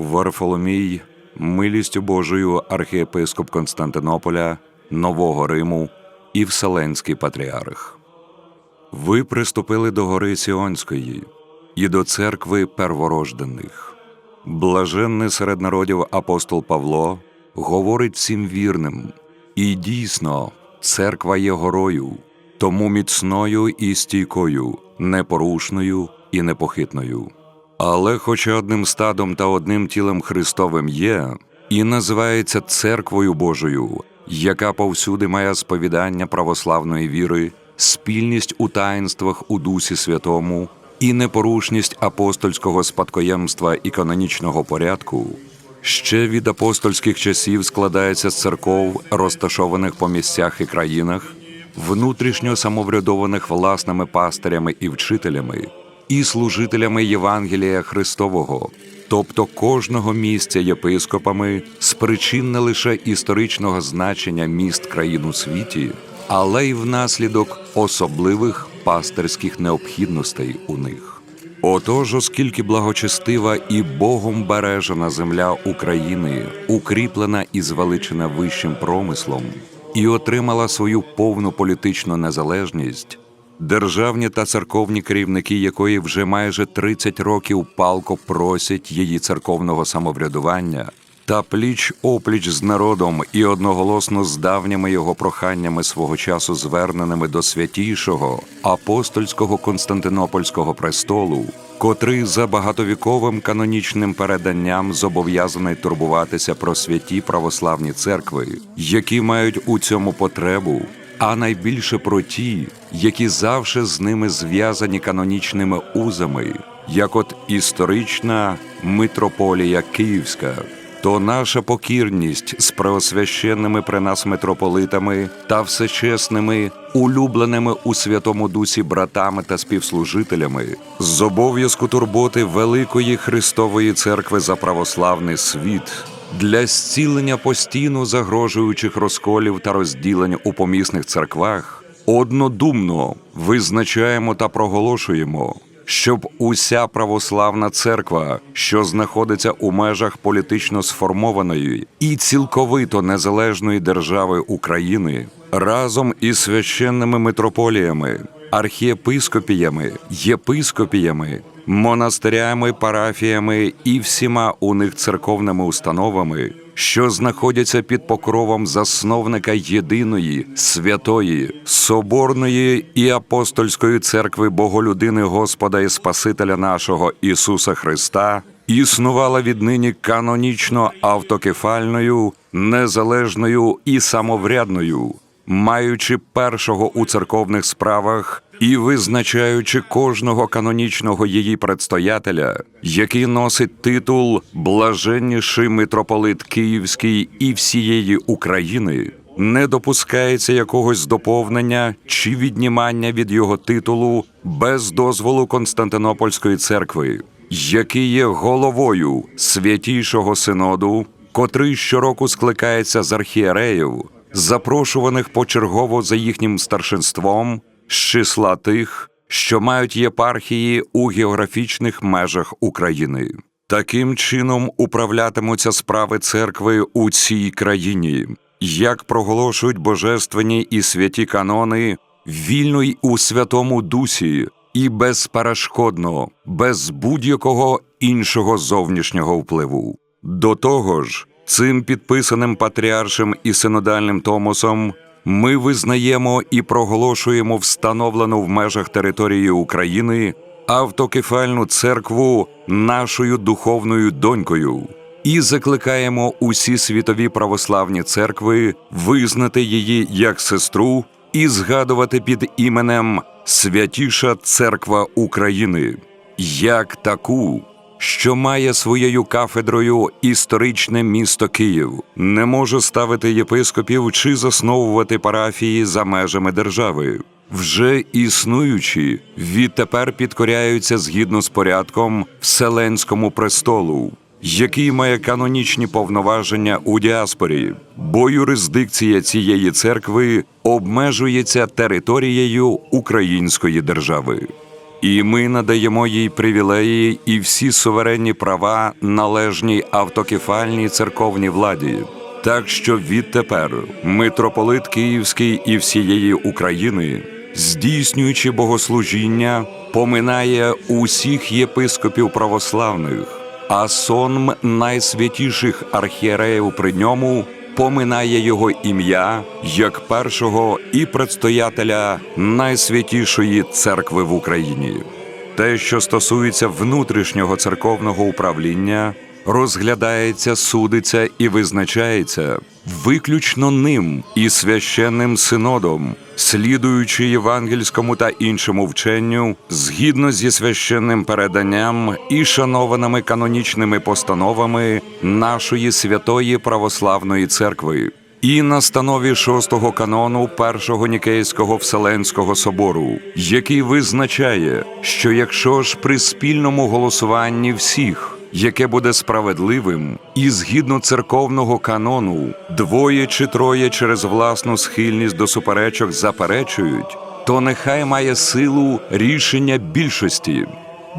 Варфоломій, милістю Божою архієпископ Константинополя, Нового Риму і Вселенський патріарх. Ви приступили до гори Сіонської і до церкви перворождених. Блаженний серед народів апостол Павло говорить всім вірним, і дійсно, церква є горою, тому міцною і стійкою, непорушною і непохитною. Але хоча одним стадом та одним тілом Христовим є, і називається церквою Божою, яка повсюди має сповідання православної віри, спільність у таїнствах у Дусі Святому і непорушність апостольського спадкоємства і канонічного порядку, ще від апостольських часів складається з церков, розташованих по місцях і країнах, внутрішньо самоврядованих власними пастирями і вчителями, і служителями Євангелія Христового, тобто кожного місця єпископами з причин не лише історичного значення міст країн у світі, але й внаслідок особливих пастирських необхідностей у них. Отож, оскільки благочестива і Богом бережена земля України, укріплена і звеличена вищим промислом, і отримала свою повну політичну незалежність, державні та церковні керівники якої вже майже 30 років палко просять її церковного самоврядування та пліч опліч з народом і одноголосно з давніми його проханнями свого часу зверненими до святішого апостольського Константинопольського престолу, котрий за багатовіковим канонічним переданням зобов'язаний турбуватися про святі православні церкви, які мають у цьому потребу. А найбільше про ті, які завше з ними зв'язані канонічними узами, як от історична митрополія Київська, то наша покірність з преосвященними при нас митрополитами та всечесними, улюбленими у Святому Дусі братами та співслужителями, з обов'язку турботи Великої Христової Церкви за православний світ. Для зцілення постійно загрожуючих розколів та розділень у помісних церквах однодумно визначаємо та проголошуємо, щоб уся православна церква, що знаходиться у межах політично сформованої і цілковито незалежної держави України, разом із священними митрополіями, архієпископіями, єпископіями, монастирями, парафіями і всіма у них церковними установами, що знаходяться під покровом засновника єдиної, святої, соборної і апостольської церкви Боголюдини Господа і Спасителя нашого Ісуса Христа, існувала віднині канонічно автокефальною, незалежною і самоврядною маючи першого у церковних справах і визначаючи кожного канонічного її предстоятеля, який носить титул блаженніший митрополит Київський і всієї України. Не допускається якогось доповнення чи віднімання від його титулу без дозволу Константинопольської церкви, який є головою святішого синоду, котрий щороку скликається з архієреїв, запрошуваних почергово за їхнім старшинством з числа тих, що мають єпархії у географічних межах України. Таким чином управлятимуться справи церкви у цій країні, як проголошують божественні і святі канони, вільно й у Святому Дусі і безперешкодно, без будь-якого іншого зовнішнього впливу. До того ж, Цим підписаним патріаршим і синодальним томосом ми визнаємо і проголошуємо встановлену в межах території України автокефальну церкву нашою духовною донькою і закликаємо усі світові православні церкви визнати її як сестру і згадувати під іменем Святіша Церква України як таку що має своєю кафедрою історичне місто Київ, не може ставити єпископів чи засновувати парафії за межами держави. Вже існуючі відтепер підкоряються згідно з порядком Вселенському престолу, який має канонічні повноваження у діаспорі, бо юрисдикція цієї церкви обмежується територією Української держави. І ми надаємо їй привілеї і всі суверенні права належній автокефальній церковній владі. Так що відтепер митрополит Київський і всієї України, здійснюючи богослужіння, поминає усіх єпископів православних, а сонм найсвятіших архієреїв при ньому поминає його ім'я як першого і предстоятеля найсвятішої церкви в Україні. Те, що стосується внутрішнього церковного управління, розглядається, судиться і визначається виключно ним і священним синодом, слідуючи євангельському та іншому вченню, згідно зі священним переданням і шанованими канонічними постановами нашої святої православної церкви. І на станові шостого канону Першого Нікейського Вселенського собору, який визначає, що якщо ж при спільному голосуванні всіх, яке буде справедливим, і згідно церковного канону, двоє чи троє через власну схильність до суперечок заперечують, то нехай має силу рішення більшості.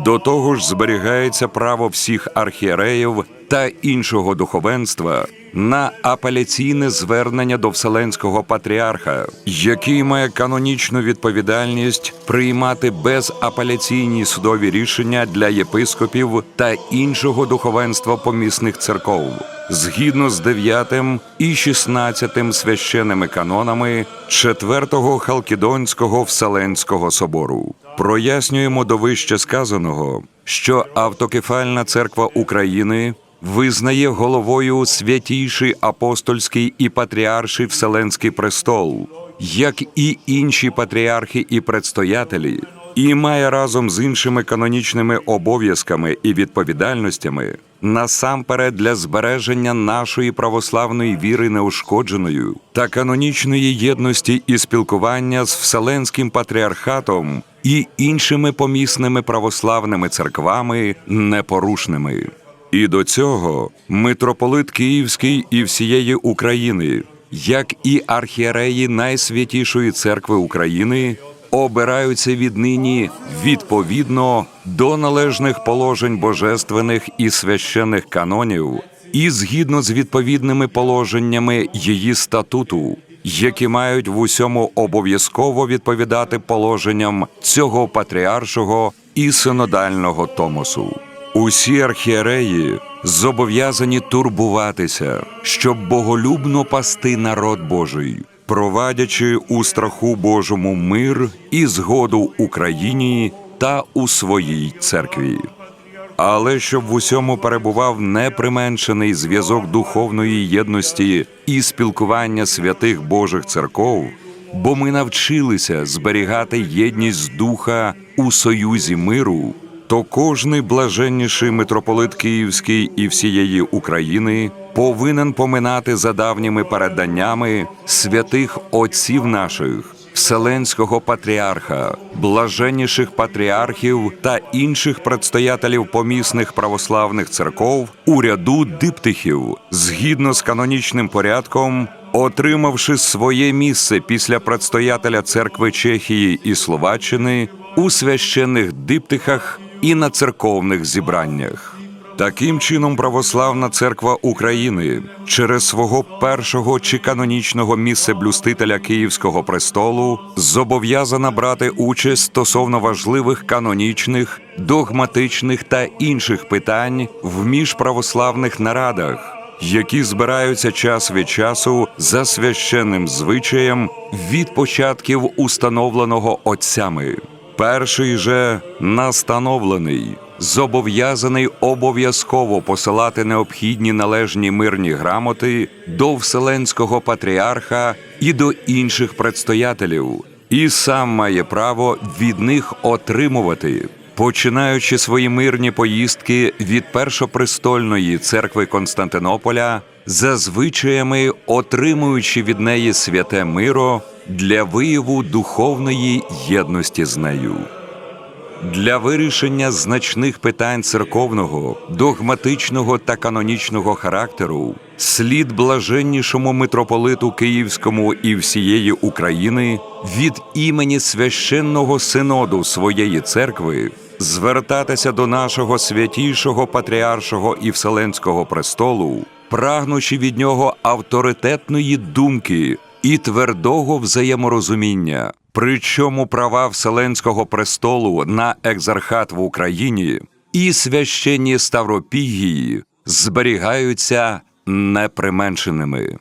До того ж зберігається право всіх архієреїв та іншого духовенства на апеляційне звернення до Вселенського патріарха, який має канонічну відповідальність приймати безапеляційні судові рішення для єпископів та іншого духовенства помісних церков. Згідно з 9 і 16 священними канонами 4-го Халкідонського Вселенського собору, прояснюємо до вище сказаного, що автокефальна церква України визнає головою святійший апостольський і патріарший Вселенський престол, як і інші патріархи і предстоятелі, і має разом з іншими канонічними обов'язками і відповідальностями насамперед для збереження нашої православної віри неушкодженою та канонічної єдності і спілкування з Вселенським патріархатом і іншими помісними православними церквами непорушними. І до цього митрополит Київський і всієї України, як і архієреї найсвятішої церкви України, обираються віднині відповідно до належних положень божественних і священних канонів, і згідно з відповідними положеннями її статуту, які мають в усьому обов'язково відповідати положенням цього патріаршого і синодального томосу. Усі архієреї зобов'язані турбуватися, щоб боголюбно пасти народ Божий, провадячи у страху Божому мир і згоду Україні та у своїй церкві. Але щоб в усьому перебував неприменшений зв'язок духовної єдності і спілкування святих Божих церков, бо ми навчилися зберігати єдність духа у союзі миру то кожний блаженніший митрополит Київський і всієї України повинен поминати за давніми переданнями святих отців наших. Вселенського патріарха, блаженніших патріархів та інших предстоятелів помісних православних церков у ряду диптихів згідно з канонічним порядком, отримавши своє місце після предстоятеля церкви Чехії і Словаччини у священних диптихах і на церковних зібраннях. Таким чином, православна церква України через свого першого чи канонічного місцеблюстителя Київського престолу зобов'язана брати участь стосовно важливих канонічних, догматичних та інших питань в міжправославних нарадах, які збираються час від часу за священним звичаєм від початків установленого отцями. Перший же настановлений, зобов'язаний обов'язково посилати необхідні належні мирні грамоти до Вселенського патріарха і до інших предстоятелів, і сам має право від них отримувати. Починаючи свої мирні поїздки від першопрестольної церкви Константинополя, за звичаями отримуючи від неї святе миро для вияву духовної єдності з нею. Для вирішення значних питань церковного, догматичного та канонічного характеру слід блаженнішому митрополиту Київському і всієї України від імені священного синоду своєї церкви звертатися до нашого святішого патріаршого і вселенського престолу, прагнучи від нього авторитетної думки і твердого взаєморозуміння. Причому права Вселенського престолу на екзархат в Україні і священні Ставропігії зберігаються неприменшеними.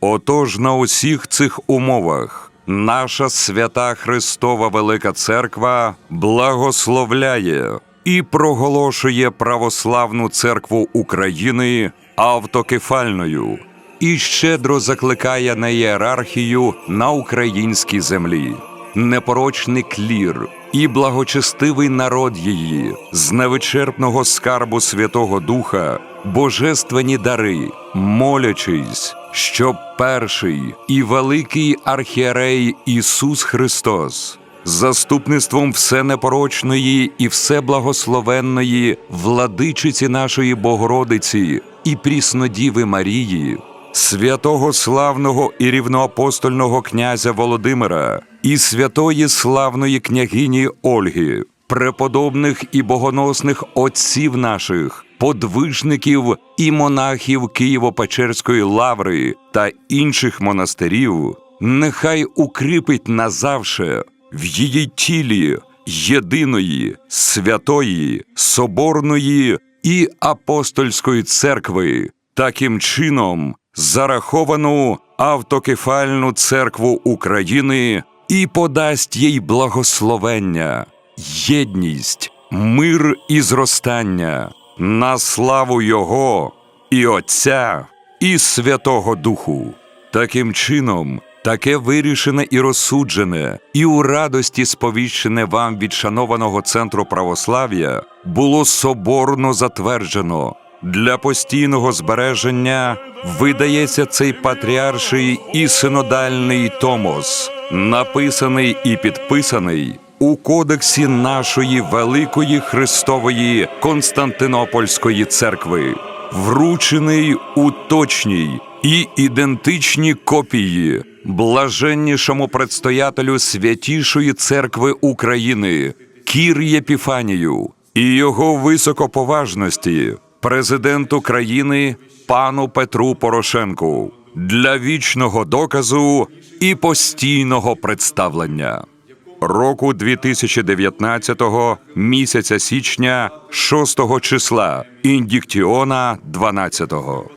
Отож, на усіх цих умовах наша свята Христова Велика Церква благословляє і проголошує православну церкву України автокефальною і щедро закликає на ієрархію на українській землі, непорочний клір і благочестивий народ її, з невичерпного скарбу Святого Духа, божественні дари, молячись, щоб перший і великий архієрей Ісус Христос заступництвом всенепорочної і всеблагословенної владичиці нашої Богородиці і пріснодіви Марії, святого славного і рівноапостольного князя Володимира і святої славної княгині Ольги, преподобних і богоносних отців наших, подвижників і монахів Києво-Печерської лаври та інших монастирів, нехай укріпить назавше в її тілі єдиної, святої, соборної і апостольської церкви, таким чином зараховану автокефальну церкву України і подасть їй благословення, єдність, мир і зростання на славу Його і Отця, і Святого Духу. Таким чином, таке вирішене і розсуджене, і у радості сповіщене вам від шанованого центру православ'я було соборно затверджено. Для постійного збереження видається цей патріарший і синодальний томос, написаний і підписаний у кодексі нашої великої Христової Константинопольської церкви, вручений у точній і ідентичній копії блаженнішому предстоятелю святішої церкви України Кір Єпіфанію і його високоповажності, президенту країни пану Петру Порошенку для вічного доказу і постійного представлення. Року 2019-го, місяця січня, 6 числа, індіктіона 12-го.